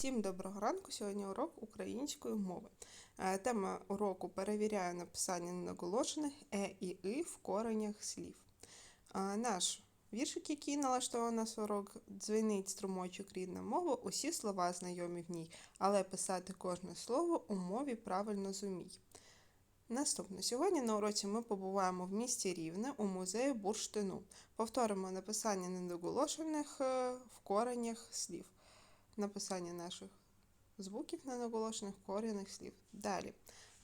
Всім доброго ранку. Сьогодні урок української мови. Е, Тема уроку перевіряє написання ненаголошених е і и в коренях слів. Е, Наш віршик, який налаштований на 40, дзвенить струмочок рідна мова, усі слова знайомі в ній, але писати кожне слово у мові правильно зумій. Наступне. Сьогодні на уроці ми побуваємо в місті Рівне у музеї бурштину. Повторимо написання ненаголошених е, в коренях слів написання наших звуків ненаголошених корінних слів. Далі.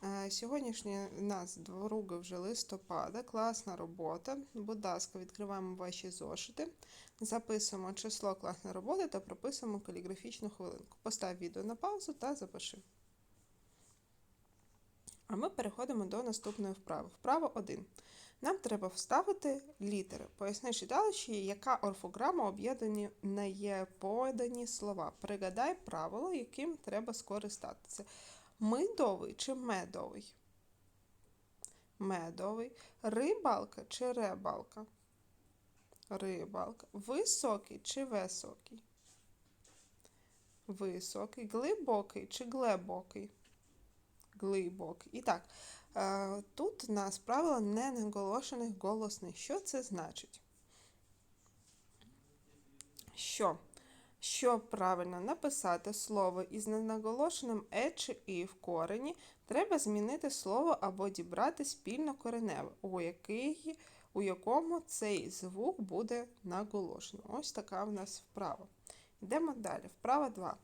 Е, Сьогоднішній у нас друга вже листопада, класна робота. Будь ласка, відкриваємо ваші зошити, записуємо число класної роботи та прописуємо каліграфічну хвилинку. Постав відео на паузу та запиши. А ми переходимо до наступної вправи. Вправа 1. Нам треба вставити літери. Поясни читалищі, яка орфограма об'єднані на є подані слова. Пригадай правило, яким треба скористатися. Мидовий чи медовий? Медовий. Рибалка чи ребалка? Рибалка. Високий чи високий? Високий. Глибокий чи глибокий? Глибокий. І так, тут у нас правило ненаголошених голосних. Що це значить? Що? Щоб правильно написати слово із ненаголошеним е чи і в корені, треба змінити слово або дібрати спільно кореневе, у, який, у якому цей звук буде наголошений. Ось така в нас вправа. Йдемо далі. Вправа 2.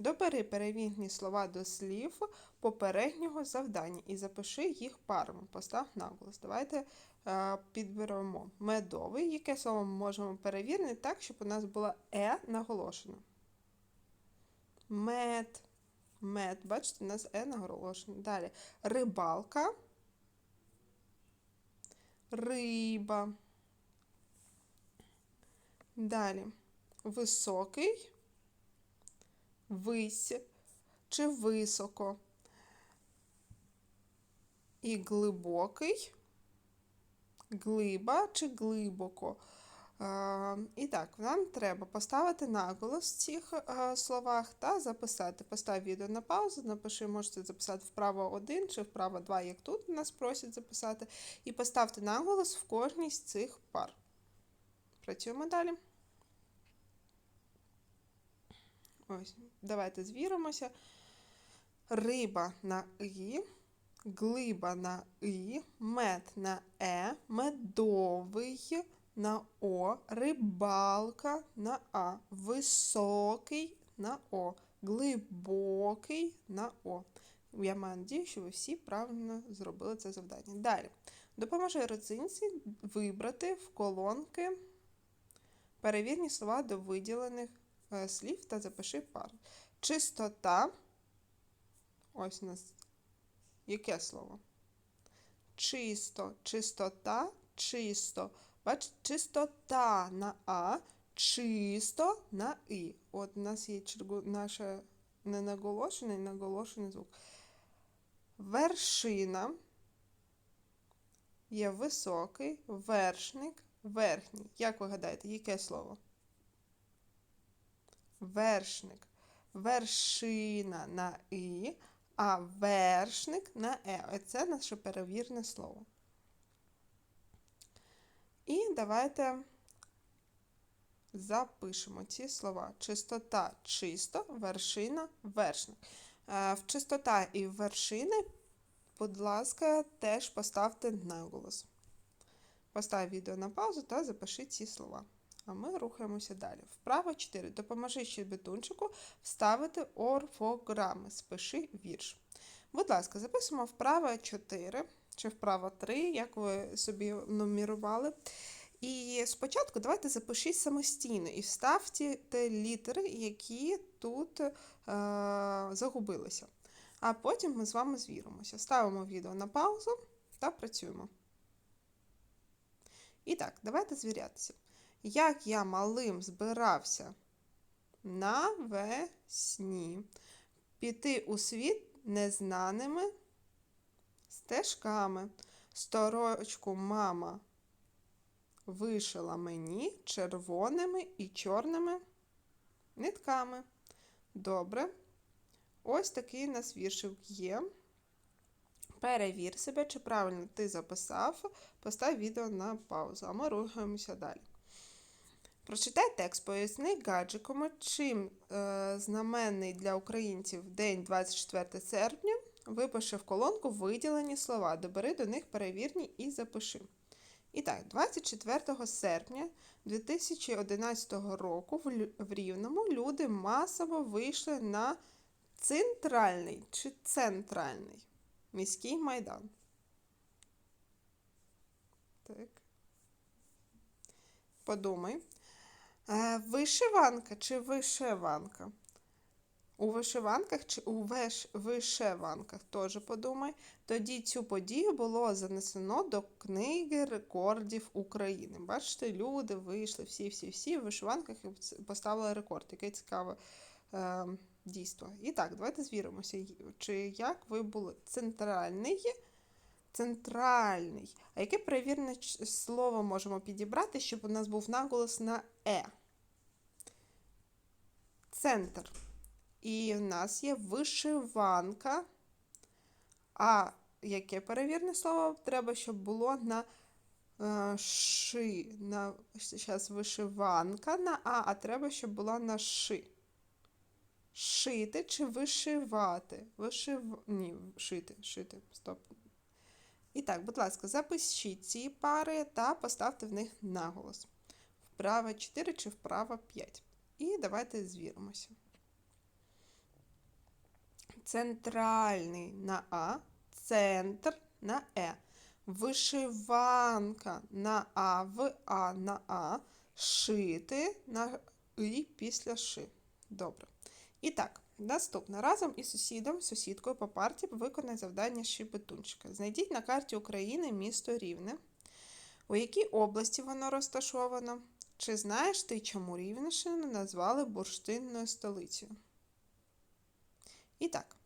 Добери перевірні слова до слів попереднього завдання і запиши їх парами. Постав наголос. Давайте е, підберемо медовий. Яке слово ми можемо перевірити так, щоб у нас була е наголошена? Мед. Мед. Бачите, у нас е наголошена. Далі рибалка. Риба. Далі високий вись чи високо. І глибокий, глиба чи глибоко. І так, нам треба поставити наголос в цих словах та записати. Постав відео на паузу, напиши, можете записати вправо 1 чи вправо 2, як тут нас просять записати. І поставте наголос в кожній з цих пар. Працюємо далі. Ось, давайте звіримося. Риба на І, глиба на І, мед на Е, медовий на О, рибалка на А, високий на О, глибокий на О. Я маю надію, що ви всі правильно зробили це завдання. Далі. Допоможи родзинці вибрати в колонки перевірні слова до виділених слів та запиши пари. Чистота. Ось у нас яке слово? Чисто, чистота, чисто. Бачите, чистота на А, чисто на І. От у нас є чергу, наше і наголошений звук. Вершина є високий, вершник, верхній. Як ви гадаєте, яке слово? Вершник. Вершина на І, а вершник на Е. Оце наше перевірне слово. І давайте запишемо ці слова. Чистота чисто, вершина, вершник. Е, В чистота і вершини, будь ласка, теж поставте наголос. Постав відео на паузу та запиши ці слова. А ми рухаємося далі. Вправо 4. Допоможи щебетунчику вставити орфограми. Спиши вірш. Будь ласка, записуємо вправо 4 чи вправо 3, як ви собі нумерували. І спочатку давайте запишіть самостійно і вставте літери, які тут е, загубилися. А потім ми з вами звіримося. Ставимо відео на паузу та працюємо. І так, давайте звірятися. Як я малим збирався навесні піти у світ незнаними стежками. Сторочку мама вишила мені червоними і чорними нитками. Добре. Ось такий у нас віршик є. Перевір себе, чи правильно ти записав. Постав відео на паузу, а ми рухаємося далі. Прочитай текст, поясни гаджиками, чим е, знаменний для українців день 24 серпня. Випиши в колонку виділені слова, добери до них перевірні і запиши. І так, 24 серпня 2011 року в Рівному люди масово вийшли на центральний чи центральний міський майдан. Так. Подумай. Е, Вишиванка чи вишиванка? У вишиванках чи у веш... вишиванках теж подумай. Тоді цю подію було занесено до книги рекордів України. Бачите, люди вийшли всі-всі-всі в вишиванках і поставили рекорд. Яке цікаве е, дійство. І так, давайте звіримося, чи як ви були. Центральний. Центральний. А яке перевірне слово можемо підібрати, щоб у нас був наголос на е? Центр. І в нас є вишиванка. А яке перевірне слово треба, щоб було на е, ши. На, зараз вишиванка на А, а треба, щоб була на ши. Шити чи вишивати? Вишив... Ні, шити, шити. Стоп. І так, будь ласка, запишіть ці пари та поставте в них наголос. Вправо 4 чи вправо 5. І давайте звіримося. Центральний на А, центр на Е. Вишиванка на А, в А на А. Шити на І після ши. Добре. І так, наступне. Разом із сусідом, сусідкою по парті виконай завдання Шибетунчика. Знайдіть на карті України місто Рівне. У якій області воно розташовано? Чи знаєш ти, чому Рівненщину назвали бурштинною столицею? І так.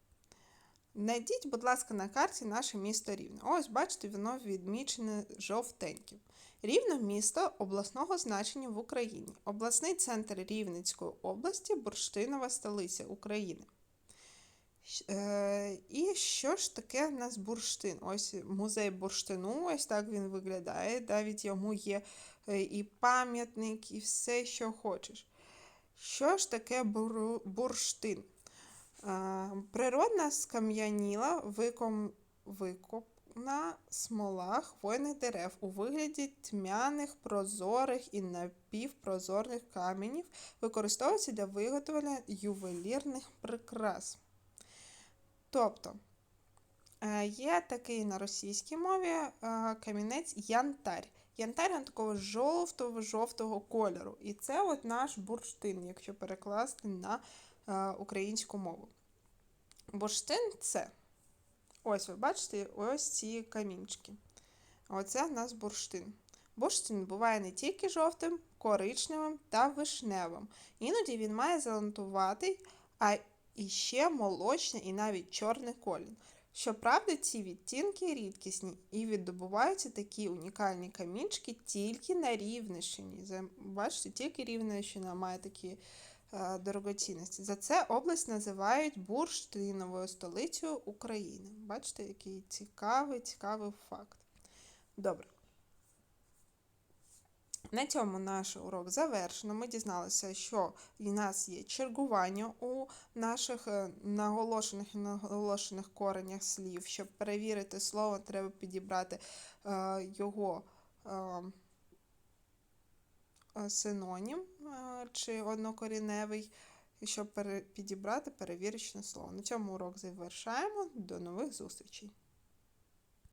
Знайдіть, будь ласка, на карті наше місто Рівне. Ось, бачите, воно відмічене жовтеньким. Рівне місто обласного значення в Україні. Обласний центр Рівненської області, бурштинова столиця України. Е, і що ж таке в нас бурштин? Ось музей бурштину, ось так він виглядає. Навіть йому є е, і пам'ятник, і все, що хочеш. Що ж таке бурштин? Природна скам'яніла виком... викопна смола хвойних дерев у вигляді тьмяних, прозорих і напівпрозорих каменів використовується для виготовлення ювелірних прикрас. Тобто, е, є такий на російській мові е, камінець янтарь. Янтарь він такого жовтого-жовтого кольору. І це от наш бурштин, якщо перекласти на українську мову. Бурштин це. Ось ви бачите, ось ці камінчики. Оце в нас бурштин. Бурштин буває не тільки жовтим, коричневим та вишневим. Іноді він має зеленуватий, а і ще молочний і навіть чорний колір. Щоправда, ці відтінки рідкісні і віддобуваються такі унікальні камінчики тільки на Рівненщині. Бачите, тільки Рівненщина має такі е, дорогоцінності. За це область називають бурштиновою столицею України. Бачите, який цікавий, цікавий факт. Добре. На цьому наш урок завершено. Ми дізналися, що в нас є чергування у наших е, наголошених і наголошених коренях слів. Щоб перевірити слово, треба підібрати е, його е, е, синонім е, чи однокоріневий, щоб підібрати перевірочне слово. На цьому урок завершаємо. До нових зустрічей!